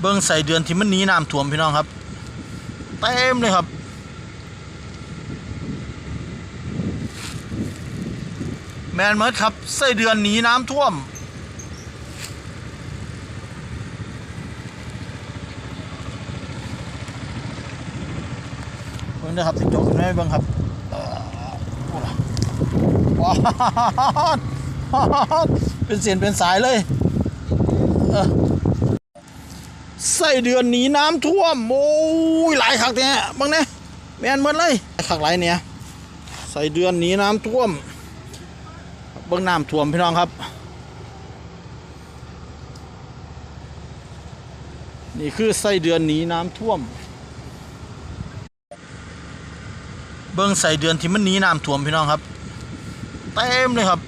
เบิ้งใส่เดือนที่มันหนีน้ำท่วมพี่น้องครับเต็มเลยครับแมนเมิร์ดครับใส่เดือนหนีน้ำท่วมเบิ่งเด้อครับสิจกขึ้นไมเบิ่งครับเอ่อโอ้ล่ะว้าวเป็นเสียนเป็นสายเลย เออ ใส่เดือนหนีน้ำท่วมโอ้ยหลายคักเนี่ยบางเนี่ยแมนหมดเลยหลายคักหลายเนี่ยใส่เดือนหนีน้ำท่วมเบิ่งน้ำท่วมพี่น้องครับ นี่คือไส้เดือนหนีน้ำท่วม เบิ้งใส่เดือนที่มันหนีน้ำท่วมพี่น้องครับเต็มเลยครับ